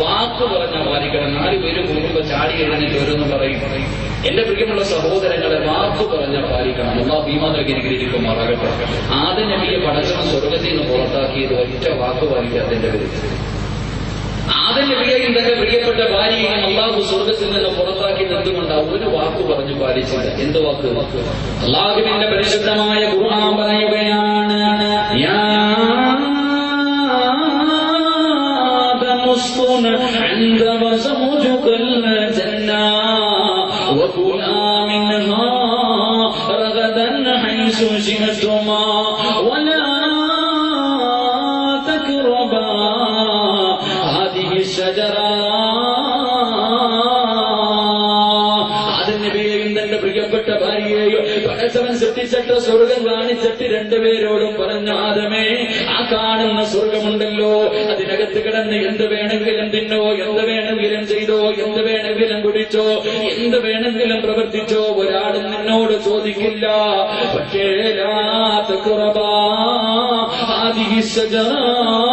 വാക്ക് പറഞ്ഞ നാല് പേര് കൂടുമ്പോ ചാടി എഴുന്നേറ്റ് എന്ന് പറയും. എന്റെ പ്രിയമുള്ള സഹോദരങ്ങളെ വാക്ക് പറഞ്ഞ പാലിക്കണം അള്ളാ ഭീമാതൊക്കെ അനുഗ്രഹിക്കുമാറാകട്ടെ ആദ്യ നബിയെ പടച്ചവൻ സ്വർഗത്തിൽ നിന്ന് പുറത്താക്കിയത് ഒറ്റ വാക്ക് പാലിക്കാത്തതിന്റെ പേര് ആദ്യ നബിയെയും തന്റെ പ്രിയപ്പെട്ട ഭാര്യയെയും അള്ളാഹു സ്വർഗത്തിൽ നിന്ന് പുറത്താക്കിയത് എന്തുകൊണ്ട്? ഒരു വാക്ക് പറഞ്ഞു പാലിച്ചില്ല എന്ത് വാക്ക്? അള്ളാഹുവിന്റെ പരിശുദ്ധമായ ഖുർആൻ hoje, hein? ആദ്യനബിയെയും തന്റെ പ്രിയപ്പെട്ട ഭാര്യയെയും പടച്ചവൻ സൃഷ്ടിച്ചിട്ട് സ്വർഗം കാണിച്ചിട്ട് രണ്ടുപേരോടും പറഞ്ഞു ആദമേ ആ കാണുന്ന സ്വർഗമുണ്ടല്ലോ. അതിനകത്ത് കിടന്ന് എന്ത് വേണമെങ്കിലും തിന്നോ എന്ത് വേണമെങ്കിലും ചെയ്തോ എന്ത് വേണമെങ്കിലും കുടിച്ചോ എന്ത് വേണമെങ്കിലും പ്രവർത്തിച്ചോ ഒരാളും നിന്നോട് ചോദിക്കില്ല. പക്ഷേ രാത് കുറവാ. ഹാദിഹി ശജറ ആ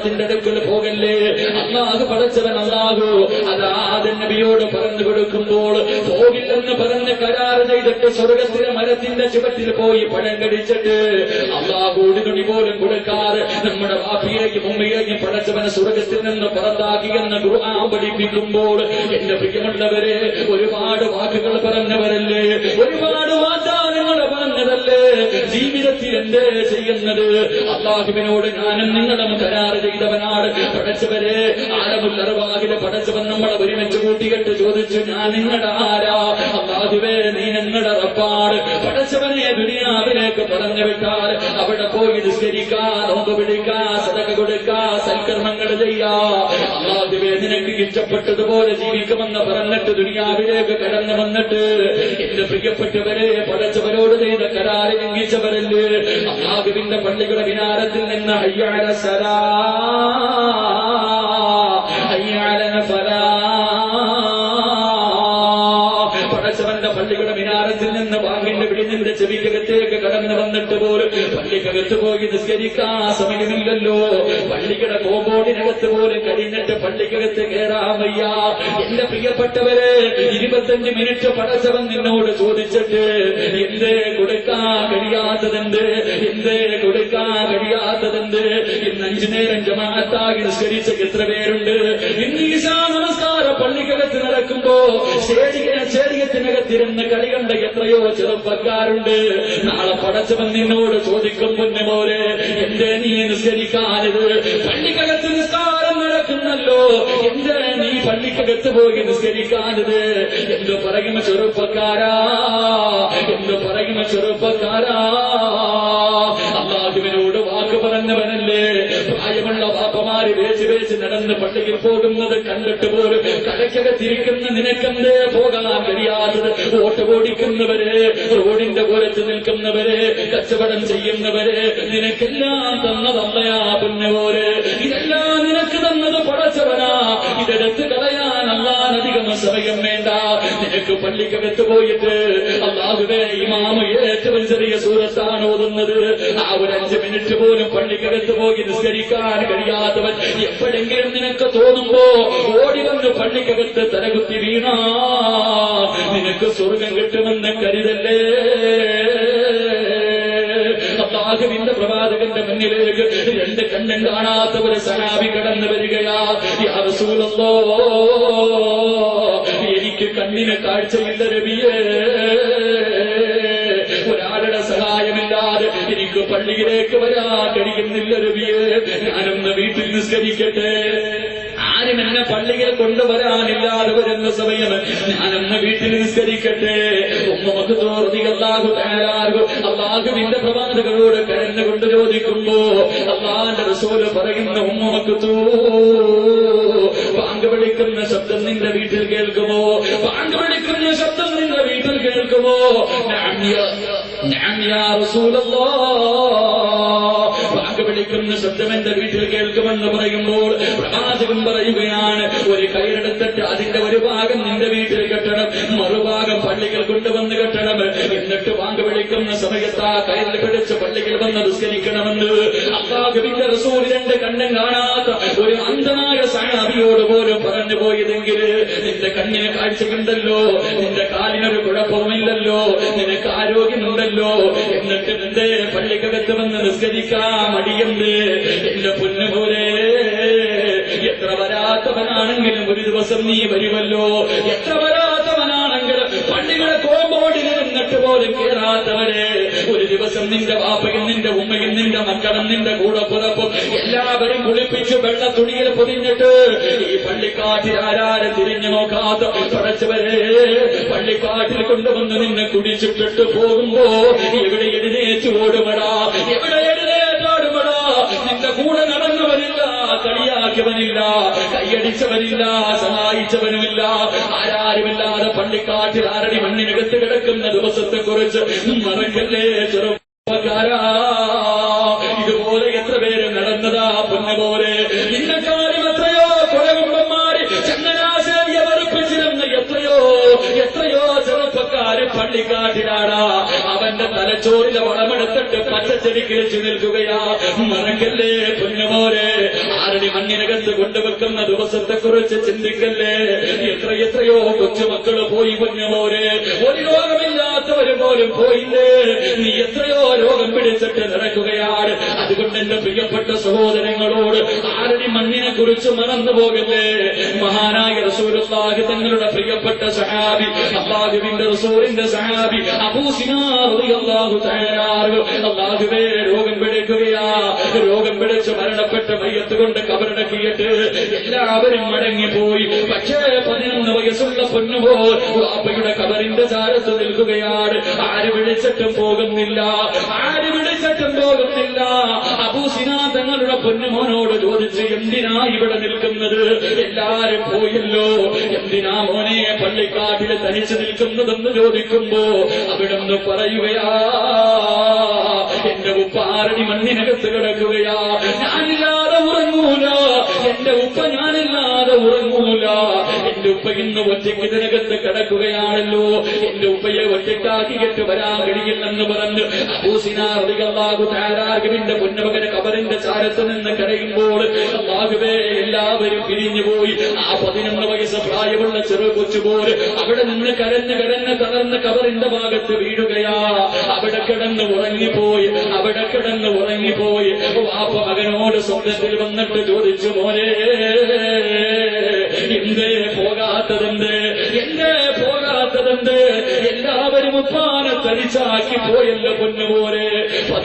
കാണുന്ന മരത്തിന്റെ അടുക്കൽ പോകല്ലേ? അള്ളാഹു പടച്ചവൻ അള്ളാഹു അതാദൻ നബിയോട് പറഞ്ഞു കൊടുക്കുമ്പോൾ പോകില്ലെന്ന് പറഞ്ഞ് കരാറ് ചെയ്തിട്ട് സ്വർഗത്തിലെ മരത്തിന്റെ ചുവട്ടിൽ പോയി പഴം കടിച്ചിട്ട് അള്ളാഹു ഒരു തുണി പോലും കൊടുക്കാറ് നമ്മുടെ വാപ്പിയേക്കും ഉമ്മയേക്കും പടച്ചവനെ സ്വർഗത്തിൽ നിന്ന് പുറത്താക്കിയെന്ന് ഖുർആൻ പഠിപ്പിക്കുമ്പോൾ എന്റെ പ്രിയമുള്ളവരെ ഒരുപാട് വാക്കുകൾ പറഞ്ഞവരല്ലേ? ഒരുപാട് വാഗ്ദാനങ്ങൾ പറഞ്ഞതല്ലേ? ജീവിതത്തിൽ എന്തേ ചെയ്യുന്നത്? അള്ളാഹുവിനോട് ഞാനും നിങ്ങളും കരാറ് ചെയ്തവനാണ്. പടച്ചവരെ ആലമുല്ലറവാഹിലെ പടച്ചവൻ നമ്മളെ ഒരുമിച്ച് കൂട്ടിയിട്ട് ചോദിച്ചു ഞാൻ നിങ്ങളുടെ ആരാ? അള്ളാഹുവേ നീ ഞങ്ങളുടെ റപ്പാട് പടച്ചവനെ ദുനിയാവിലേക്ക് പറഞ്ഞു വിട്ടാൽ അവിടെ പോയി നിസ്കരിക്കാ നോമ്പ് പിടിക്കാ സതക കൊടുക്കാ സൽക്കർമ്മങ്ങൾ ചെയ്യാ. അള്ളാഹുവേ നിനക്ക് ഇഷ്ടപ്പെട്ടതുപോലെ ജീവിക്കുമെന്ന് പറഞ്ഞിട്ട് ദുനിയാവിലേക്ക് കടന്നു വന്നിട്ട് എന്റെ പ്രിയപ്പെട്ടവരെ പടച്ചവരോട് ചെയ്ത കരാറ് ലംഘിച്ചവരല്ലേ അള്ളാഹുവിന്റെ പള്ളികളുടെ വിനാരത്തിൽ നിന്ന് ഹയ്യാല സലാ ഹയ്യാല ഫലാ പടച്ചവന്റെ പള്ളികളുടെ മിനാരത്തിൽ നിന്ന് വാങ്ങിന്റെ പിടിനിന്റെ ചെവിക്കകത്തേക്ക് കടന്നു വന്നിട്ട് പോലും പള്ളിക്കകത്ത് പോയി നിസ്കരിക്കാൻ സമയമില്ലല്ലോ. പള്ളിയുടെ കോമ്പൗണ്ടിനകത്ത് പോലും കഴിഞ്ഞിട്ട് പള്ളിക്കകത്ത് കയറാൻ വയ്യ. എന്റെ പ്രിയപ്പെട്ടവരെ ഇരുപത്തഞ്ച് മിനിറ്റ് പടച്ചവൻ നിന്നോട് ചോദിച്ചിട്ട് എന്തേ കൊടുക്കാൻ കഴിയാത്തതെന്ത്? എന്തേ കൊടുക്കാൻ കഴിയാത്തതെന്ത്? ഇന്ന് അഞ്ചു നേരം ജമാഅത്തായി നിസ്കരിച്ച എത്ര പേരുണ്ട്? ഇന്ന് ഈശാ നമസ്കാരം പള്ളിക്കകത്ത് നടക്കുമ്പോ സ്റ്റേഡിയ സ്റ്റേഡിയത്തിനകത്തിരുന്ന് കളി കണ്ട എത്രയോ ചെറുപ്പക്കാരുണ്ട്. നാളെ പടച്ചവൻ നിന്നോട് ചോദിക്കും മുന്നേ പോലെ എന്തേ നീ നിസ്കരിക്കാനത്? പള്ളിക്കകത്ത് നിസ്കാരം നടക്കുന്നല്ലോ. എന്റെ നീ പള്ളിക്കകത്ത് പോയി നിസ്കരിക്കാനത്? എന്തു പറയുന്ന ചെറുപ്പക്കാരാ? എന്തു പറയുന്ന ചെറുപ്പക്കാരാ? അള്ളാഹുവിനോട് വാക്ക് പറഞ്ഞവനല്ലേ പ്രായമുള്ള വാപ്പമാര് വേച്ച് വേച്ച് നടന്ന് പള്ളിയിൽ പോകുന്നത് കണ്ടിട്ട് പോലും കടക്കകത്തിരിക്കുന്ന നിനക്കെന്തേ പോകാൻ കഴിയാത്തത്? വോട്ട് ഓടിക്കുന്നവര് റോഡിന്റെ പുറത്ത് നിൽക്കുന്നവര് കച്ചവടം ചെയ്യുന്നവര് നിനക്കെല്ലാം പിന്നെ പോലെ ഇതെല്ലാം നിനക്ക് തന്നത് പടച്ചവനാ. ഇതെടുത്ത് കളയാൻ അള്ളാനധികം സമയം വേണ്ട. നിനക്ക് പള്ളിക്കകത്ത് പോയിട്ട് അള്ളാഹുവേ ഇമാമ ഏറ്റവും ചെറിയ സൂറത്താണ് ഓതുന്നത്. ആ ഒരു അഞ്ച് മിനിറ്റ് പോലും പള്ളിക്കകത്ത് പോയി നിസ്കരിക്കാൻ കഴിയാത്തവൻ എപ്പോഴെങ്കിലും നിനക്ക് തോന്നുമ്പോ ഓടി വന്ന് പള്ളിക്കകത്ത് തലകുത്തി വീണാ. നിനക്ക് സ്വർഗം കിട്ടുമെന്ന് കരുതല്ലേ? അള്ളാഹുവിന്റെ പ്രവാചകന്റെ മുന്നിലേക്ക് രണ്ട് കണ്ണും കാണാത്ത ഒരു സഹാബി കടന്നു വരികയാ. യാ റസൂലല്ലോ എനിക്ക് കണ്ണിന് കാഴ്ചയില്ല രവിയേ ഒരാളുടെ സഹായമില്ലാതെ എനിക്ക് പള്ളിയിലേക്ക് വരാൻ കഴിയുന്നില്ല രവിയേ ഞാനൊന്ന് വീട്ടിൽ നിസ്കരിക്കട്ടെ. ആരും എന്നെ പള്ളിയിൽ കൊണ്ടുവരാനില്ലാതെ വരുന്ന സമയം ഞാനൊന്ന് വീട്ടിൽ നിസ്കരിക്കട്ടെ. ഉമ്മക്ക് തോർത്തി അല്ലാഹു അള്ളാഹുവിന്റെ പ്രവാചകരോട് കരഞ്ഞുകൊണ്ട് ചോദിക്കുമ്പോ അള്ളാന്റെ റസൂൽ പറയുന്ന ഉമ്മക്ക് തൂ പാങ്ക് വിളിക്കുന്ന ശബ്ദം നിന്റെ വീട്ടിൽ കേൾക്കുമോ? പാങ്ക് വിളിക്കുന്ന ശബ്ദം നിന്റെ വീട്ടിൽ കേൾക്കുമോ? ഞാൻ ഞാൻ നഅം ബാങ്ക് വിളിക്കുന്ന ശബ്ദം എന്റെ വീട്ടിൽ കേൾക്കുമെന്ന് പറയുമ്പോൾ പ്രവാചകൻ പറയുകയാണ് ഒരു കയറെടുത്തിട്ട് അതിന്റെ ഒരു ഭാഗം നിന്റെ വീട്ടിൽ കെട്ടണം മറുഭാഗം പള്ളികൾ കൊണ്ടുവന്ന് കെട്ടണം. എന്നിട്ട് വാങ്ക് വിളിക്കുന്ന സമയത്ത് ആ കയറിൽ പിടിച്ച് പള്ളികൾ വന്ന് നിസ്കരിക്കണമെന്ന് അള്ളാഹുവിന്റെ റസൂൽ രണ്ട് കണ്ണും കാണാത്ത ഒരു അന്ധനായ സഹാബിയോട് പോലും പറഞ്ഞു പോയതെങ്കിൽ നിന്റെ കണ്ണിന് കാഴ്ചയുണ്ടല്ലോ. നിന്റെ കാലിനൊരു കുഴപ്പമില്ലല്ലോ നിനക്ക് ആരോഗ്യമുണ്ടല്ലോ. എന്നിട്ട് എന്റെ പള്ളിക്കകത്ത് വന്ന് നിസ്കരിക്കാൻ അടിയന്ത്. എന്റെ പൊന്നുപോലെ എത്ര വരാത്തവനാണെങ്കിലും ഒരു ദിവസം നീ വരുമല്ലോ. എത്ര നിന്നിട്ട് പോലും കയറാത്തവരെ ഒരു ദിവസം നിന്റെ വാപ്പയും നിന്റെ ഉമ്മയും നിന്റെ മക്കളും നിന്റെ കൂടെ പുറപ്പും എല്ലാവരും കുളിപ്പിച്ചു വെള്ള തുണിയിൽ പൊതിഞ്ഞിട്ട് ഈ പള്ളിക്കാട്ടിൽ ആരാരെ തിരിഞ്ഞു നോക്കാത്ത പടച്ചവരെ പള്ളിക്കാട്ടിൽ കൊണ്ടുവന്ന് നിന്നെ കുടിച്ചിട്ടിട്ട് പോകുമ്പോ എവിടെ എഴുന്നേച്ചു ഓടുമടാ? എവിടെ കളിയാക്കിയവനില്ല കൈയടിച്ചവനില്ല സഹായിച്ചവനുമില്ല. ആരാരുമില്ലാതെ പള്ളിക്കാട്ടിൽ ആരടി മണ്ണിനകത്ത് കിടക്കുന്ന ദിവസത്തെ കുറിച്ച് മറക്കല്ലേ ചെറുപ്പക്കാരാ? വളമെടുത്തിട്ട് പച്ചച്ചെടിക്ക് കിളിച്ചു നിൽക്കുകയാ. മറക്കല്ലേ പൊന്നുമോരെ? ആരണി മണ്ണിനകത്ത് കൊണ്ടുവെക്കുന്ന ദിവസത്തെ കുറിച്ച് ചിന്തിക്കല്ലേ? എത്ര എത്രയോ കൊച്ചുമക്കൾ പോയി പൊന്നുമോരെ. ഒരു രോഗമില്ലാത്തവര് പോലും പോയില്ലേ? നീ എത്രയോ രോഗം പിടിച്ചിട്ട് നടക്കുകയാണ്. അതുകൊണ്ട് എന്റെ പ്രിയപ്പെട്ട സഹോദരങ്ങളോട് ആരടി മണ്ണിനെ കുറിച്ച് മറന്നു പോകല്ലേ? മഹാനായ റസൂലുള്ളാഹി തങ്ങളുടെ പ്രിയപ്പെട്ട സഹാബി അള്ളാഹുവിന്റെ റസൂലിന്റെ സഹാബി അബൂസിനാഹു അള്ളാഹുവേ രോഗം രോഗം പിടിച്ച് മരണപ്പെട്ട മയ്യത്ത് കൊണ്ട് കബറടക്കിയിട്ട് എല്ലാവരും മടങ്ങിപ്പോയി. പക്ഷേ പതിനൊന്ന് വയസ്സുള്ള പൊന്നുപോ വാപ്പയുടെ കബറിന്റെ ചാരത്ത് നിൽക്കുകയാണ്. ആര് വിളിച്ചിട്ടും പോകുന്നില്ല. ആര് പോകുന്നില്ല അബൂസിനാ തങ്ങളുടെ പൊന്നുമോനോട് ചോദിച്ച് എന്തിനാ ഇവിടെ നിൽക്കുന്നത്? എല്ലാരും പോയല്ലോ. എന്തിനാ മോനെ പള്ളിക്കാട്ടിൽ തനിച്ച് നിൽക്കുന്നതെന്ന് ചോദിക്കുമ്പോ അവിടെന്ന് പറയുകയാ എന്റെ ഉപ്പാറടി മണ്ണിനകത്ത് കിടക്കുകയാ. ഞാനില്ലാതെ ഉറങ്ങൂല. എന്റെ ഉപ്പ ഞാനില്ലാതെ ഉറങ്ങൂല. എന്റെ ഉപ്പ ഇന്ന് ഒറ്റയ്ക്ക് ഇതിനകത്ത് കിടക്കുകയാണല്ലോ. എന്റെ ഉപ്പയെ ഒറ്റയ്ക്കാക്കിയിട്ട് വരാൻ കഴിയില്ലെന്ന് പറഞ്ഞ് അബൂസിനാഹു താരാഗിന്റെ പൊന്നമകന് കബറിന്റെ ചാരത്ത് നിന്ന് കരയുമ്പോൾ അള്ളാഹുവേ എല്ലാവരും പിരിഞ്ഞുപോയി. ആ പതിനൊന്ന് വയസ്സ് പ്രായമുള്ള ചെറു കൊച്ചുപോര് അവിടെ നിന്ന് കരഞ്ഞ് കരഞ്ഞ് തളർന്ന് കബറിന്റെ ഭാഗത്ത് വീഴുകയാ. അവിടെ കിടന്ന് ഉറങ്ങിപ്പോയി. അവിടെ കിടന്ന് ഉറങ്ങിപ്പോയി. വാപ്പ മകനോട് സ്വപ്നത്തിൽ വന്നിട്ട് ചോദിച്ചു മോനെ എന്തേ പോകാത്തതെന്ത്? എന്തേ പോകാത്തതെന്ത്? എല്ലാവരും ഉപ്പാനെ തരിച്ചാക്കി പോയല്ലോ പൊന്നുപോലെ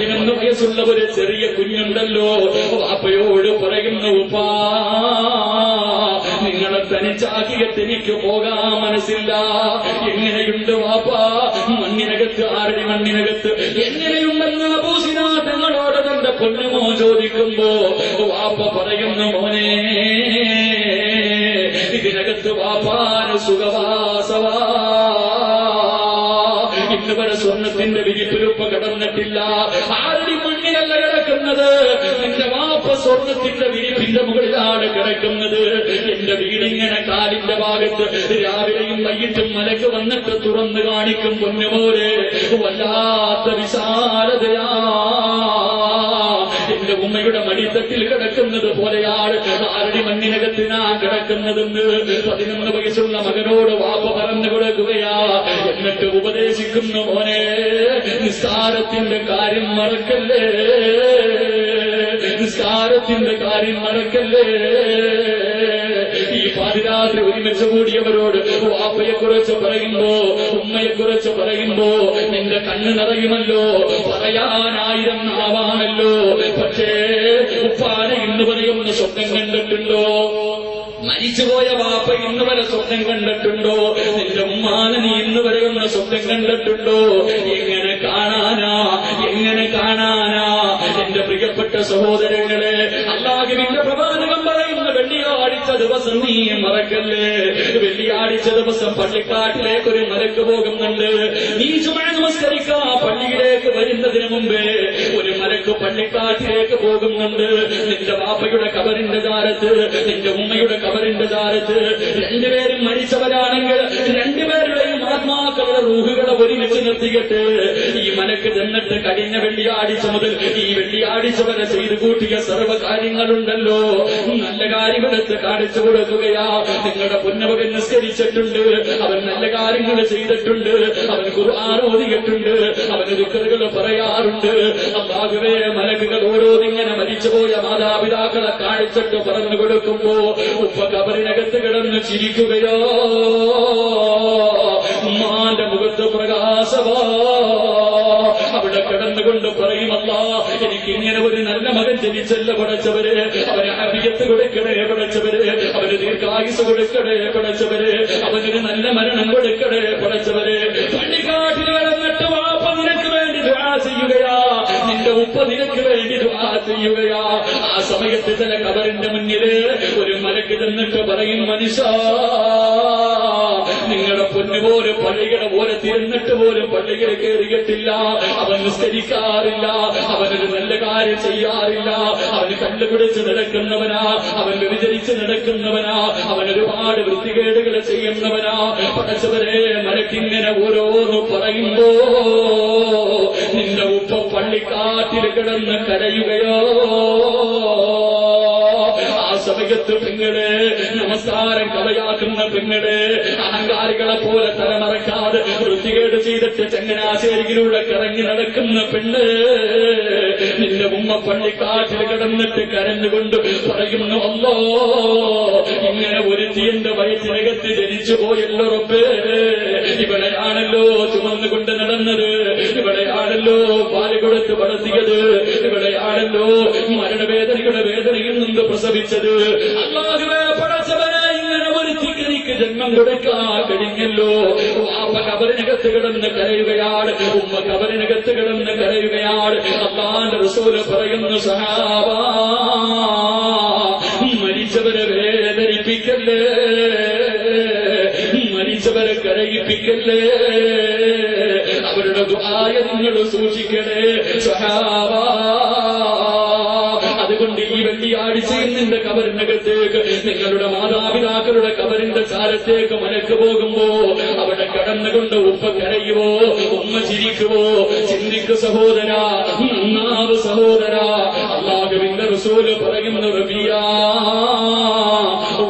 പതിനൊന്ന് വയസ്സുള്ള ഒരു ചെറിയ കുഞ്ഞുണ്ടല്ലോ. അപ്പയോട് പറയുന്ന ഉപ്പാ നിങ്ങളെ തനിച്ചാക്കിയിട്ട് എനിക്ക് പോകാൻ മനസ്സില്ല. എങ്ങനെയുണ്ട് വാപ്പാ? മണ്ണിനകത്ത് ആരടി മണ്ണിനകത്ത്? എങ്ങനെയുണ്ടെന്ന് അബൂസിന തങ്ങളോട് തന്റെ പൊന്നുമോ ചോദിക്കുമ്പോ വാപ്പ പറയുന്നു മോനെ ഇതിനകത്ത് വാപ്പാന് സുഖവാസവാ. ഇന്ന് വരെ സ്വർണത്തിന്റെ വിരിപ്പിലുപ്പ കിടന്നിട്ടില്ല ആരുടെ മണ്ണിലല്ല കിടക്കുന്നത്? എന്റെ വാപ്പ സ്വർണത്തിന്റെ വിരിപ്പിന്റെ മുകളിലാണ് കിടക്കുന്നത്. എന്റെ വീടിങ്ങനെ കാലിന്റെ ഭാഗത്ത് രാവിലെയും വൈകിട്ടും മലക്ക് വന്നിട്ട് തുറന്നു കാണിക്കും പൊന്നുപോലെ വല്ലാത്ത വിശാലതയാ. എന്റെ ഉമ്മയുടെ മടിത്തട്ടിൽ കിടക്കുന്നത് പോലെയാണ്. ആരടി മണ്ണിനകത്ത് കിടക്കുന്നതെന്ന് പതിനൊന്ന് വയസ്സുള്ള മകനോട് വാപ്പ പറഞ്ഞു കൊടുക്കുകയാ. എന്നിട്ട് ഉപദേശിക്കുന്നു മോനെ നിസ്സാരത്തിന്റെ കാര്യം മറക്കല്ലേ? നിസ്കാരത്തിന്റെ കാര്യം മറക്കല്ലേ ഈ പാതിരാത്രി ഒരുമിച്ച് കൂടിയവരോട് വാപ്പയെ കുറിച്ച് പറയുമ്പോ ഉമ്മയെ കുറിച്ച് പറയുമ്പോ നിന്റെ കണ്ണ് നിറയുമല്ലോ പറയാനായിരം നാവാണല്ലോ. പക്ഷേ ഉപ്പാനെ ഇന്ന് പറയുന്ന സ്വപ്നം കണ്ടിട്ടുണ്ടോ? മരിച്ചുപോയ വാപ്പ ഇന്ന് വരെ സ്വപ്നം കണ്ടിട്ടുണ്ടോ? നിന്റെ ഉമ്മാനെ നീ ഇന്ന് വരെ ഒന്ന് സ്വപ്നം കണ്ടിട്ടുണ്ടോ? എങ്ങനെ കാണാനാ? എങ്ങനെ കാണാനാ? സഹോദരങ്ങളെ അള്ളാഹുവിന്റെ പ്രവാചകം പറയുന്ന വെള്ളിയാഴ്ച ദിവസം നീ മറക്കല്ലേ? വെള്ളിയാഴ്ച ദിവസം പള്ളിക്കാട്ടിലേക്ക് ഒരു മലക്ക് പോകുന്നുണ്ട്. നീ ചുമ നമസ്കരിക്കാ പള്ളിയിലേക്ക് വരുന്നതിന് മുമ്പേ ഒരു മലക്ക് പള്ളിക്കാട്ടിലേക്ക് പോകുന്നുണ്ട്. നിന്റെ വാപ്പയുടെ കബറിന്റെ താരത്ത് നിന്റെ ഉമ്മയുടെ കബറിന്റെ താരത്ത് രണ്ടുപേരും മരിച്ചവരാണെങ്കിൽ രണ്ടുപേരുടെയും ആത്മാക്കളുടെ റൂഹുകളെ ഒരുമിച്ച് നിർത്തിയിട്ട് ഈ മനക്ക് തന്നിട്ട് കഴിഞ്ഞ വെള്ളിയാഴ്ച മുതൽ ഈ വെള്ളിയാഴ്ച വരെ ചെയ്തു കൂട്ടിയ സർവ കാര്യങ്ങളുണ്ടല്ലോ നല്ല കാര്യങ്ങളെടുത്ത് കാണിച്ചു കൊടുക്കുകയാ. നിങ്ങളുടെ പുന്നവകൻ നിസ്കരിച്ചിട്ടുണ്ട്. അവൻ നല്ല കാര്യങ്ങൾ ചെയ്തിട്ടുണ്ട്. അവൻ ഓതിയിട്ടുണ്ട്. അവന് ദുഃഖതകൾ പറയാറുണ്ട്. അള്ളാഹുവേ മലക്കുകൾ ഓരോന്നിങ്ങനെ മരിച്ചുപോയ മാതാപിതാക്കളെ കാണിച്ചിട്ട് പറഞ്ഞു കൊടുക്കുമ്പോ ഉപ്പ കബറിനകത്ത് കിടന്ന് ചിരിക്കുകയോ. ഉമ്മാന്റെ മുഖത്ത് പ്രകാശവാ അവിടെ കിടന്നുകൊണ്ട് പറയുമല്ല എനിക്ക് ഇങ്ങനെ ഒരു നല്ല മകൻ ജനിച്ചല്ല പടച്ചവര്. അവന് അഭിയത്ത് കൊടുക്കണേ പടച്ചവര്. അവന് ദീർഘായുസ് കൊടുക്കണേ പടച്ചവര്. അവനൊരു നല്ല മരണം കൊടുക്കണേ പടച്ചവര്. വേണ്ടി ദുആ നിന്റെ ഉപ്പ നിനക്ക് വേണ്ടി ദുആ ചെയ്യുകയാ. ആ സമയത്ത് ചില കബറിന്റെ മുന്നിൽ ഒരു മലക്ക് ചെന്നിട്ട് പറയും മനുഷ്യ നിങ്ങളുടെ പൊന്നുപോലെ പള്ളിയുടെ പോലെ തിരുന്നിട്ട് പോലും പള്ളികൾ കയറിയിട്ടില്ല അവൻ നിസ്കരിക്കാറില്ല. അവനൊരു നല്ല കാര്യം ചെയ്യാറില്ല. അവന് കണ്ടുപിടിച്ച് നടക്കുന്നവനാ. അവൻ വ്യഭിചരിച്ച് നടക്കുന്നവനാ. അവൻ ഒരുപാട് വൃത്തികേടുകൾ ചെയ്യുന്നവനാ. പടച്ചവരെ മലക്കിങ്ങനെ ഓരോന്ന് പറയുമ്പോ നിന്റെ ഉപ്പ പള്ളിക്കാട്ടിൽ കിടന്ന് കരയുകയോ? സമയത്ത് പെങ്ങൾ നമസ്കാരം കളയാക്കുന്ന പെങ്ങൾ അഹങ്കാരികളെ പോലെ തലമറക്കാതെ വൃത്തികേട് ചെയ്തിട്ട് ചങ്ങനാശ്ശേരിയിലൂടെ കറങ്ങി നടക്കുന്ന പെണ്ണ് നിന്റെ ഉമ്മ പള്ളിക്കാട്ടിൽ കിടന്നിട്ട് കരഞ്ഞുകൊണ്ട് പറയുന്നു അല്ലോ ഇങ്ങനെ ഒരുത്തി എന്റെ വയറ്റിനകത്ത് ജനിച്ചു പോയല്ലോ റബ്ബേ. ഇവിടെയാണല്ലോ ചുമന്നുകൊണ്ട് നടന്നത്. ഇവിടെയാണല്ലോ പാൽ കൊടുത്ത് വളർത്തിയത് ഇവിടെയാണല്ലോ മരണവേദനയുടെ വേദനയിൽ നിന്ന് പ്രസവിച്ചത്. അല്ലാഹുവേ പടച്ചവനെ ഇങ്ങനെ ഒരു തിക്കനിക്ക് ജന്മം കൊടുക്കാൻ കഴിഞ്ഞല്ലോ. വാപ്പ കബറിനകത്ത് കിടന്ന് കരയുകയാണ്. ഉമ്മ കബറിനകത്ത് കിടന്ന് കരയുകയാണ്. അള്ളാന്റെ റസൂൽ പറയുന്നു സഹാബാ മരിച്ചവരെ വേദനിപ്പിക്കല്ലേ? മരിച്ചവരെ കരയിപ്പിക്കല്ലേ? അവരുടെ ദുആയ നിങ്ങൾ സൂക്ഷിക്കണേ അതുകൊണ്ട് ഈ വെള്ളിയാഴ്ചയിൽ നിന്റെ കബറിനകത്തേക്ക് നിങ്ങളുടെ മാതാപിതാക്കളുടെ കബറിന്റെ ചാരത്തേക്ക് മലക്ക് പോകുമ്പോ അവിടെ കടന്നുകൊണ്ട് ഉപ്പ കരയുവോ ഉമ്മ ചിരിക്കുവോ ചിന്തിക്കു സഹോദര ഒന്നാവ് സഹോദര. അള്ളാഹുവിന്റെ റസൂൽ പറയുന്നു റബിയാ.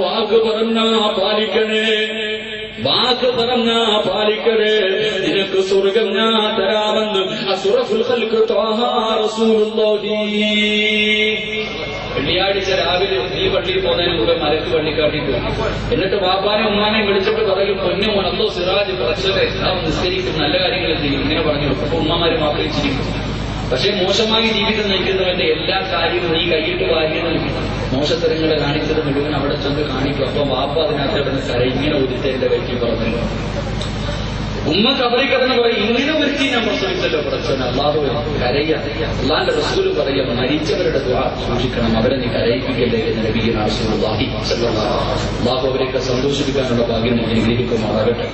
വാക്ക് പറഞ്ഞാ പാലിക്കണേ. നിനക്ക് സ്വർഗം ഞാൻ തരാമെന്ന് വെള്ളിയാഴ്ച രാവിലെ നീ പള്ളിയിൽ പോകുന്നതിന് മുമ്പ് മലക്ക് പള്ളിക്കാട്ടി പോകും എന്നിട്ട് വാപ്പാനെ ഉമ്മാനെ വിളിച്ചിട്ട് പറയും പൊന്നു മണത്തോ സിറാജ് പ്രശ്നത്തെ നാം നിസ്കരിക്കും നല്ല കാര്യങ്ങൾ ചെയ്യും ഇങ്ങനെ പറഞ്ഞു. അപ്പൊ ഉമ്മമാര് മാത്രമേ ചിരിക്കും പക്ഷെ മോശമായി ജീവിതം നയിക്കുന്നവന്റെ എല്ലാ കാര്യവും നീ കൈയിട്ട് വാരിയത് മോശത്തരങ്ങളെ കാണിച്ചത് മുഴുവൻ അവിടെ ചെന്ന് കാണിക്കും. അപ്പൊ വാപ്പ അതിനകത്ത് കിടന്ന് കരയും. ഇങ്ങനെ എന്റെ വ്യക്തി പറഞ്ഞു. ഉമ്മ കബറി കിടന്ന് പറയും ഇങ്ങനെ ഒരുത്തി ഞാൻ പ്രസവിച്ചല്ലോ പ്രശ്നം. അള്ളാഹു കരയ. അള്ളാന്റെ റസൂൽ പറയുക മരിച്ചവരുടെ ദ്വാ സൂക്ഷിക്കണം. അവരെ നീ കരയിപ്പിക്കല്ലേ എന്ന് നബീന ബാഹി അലൈഹി വസല്ലം. അള്ളാഹു അവരെയൊക്കെ സന്തോഷിപ്പിക്കാനുള്ള ഭാഗ്യം അനുഗ്രഹിക്കുമാറാകട്ടെ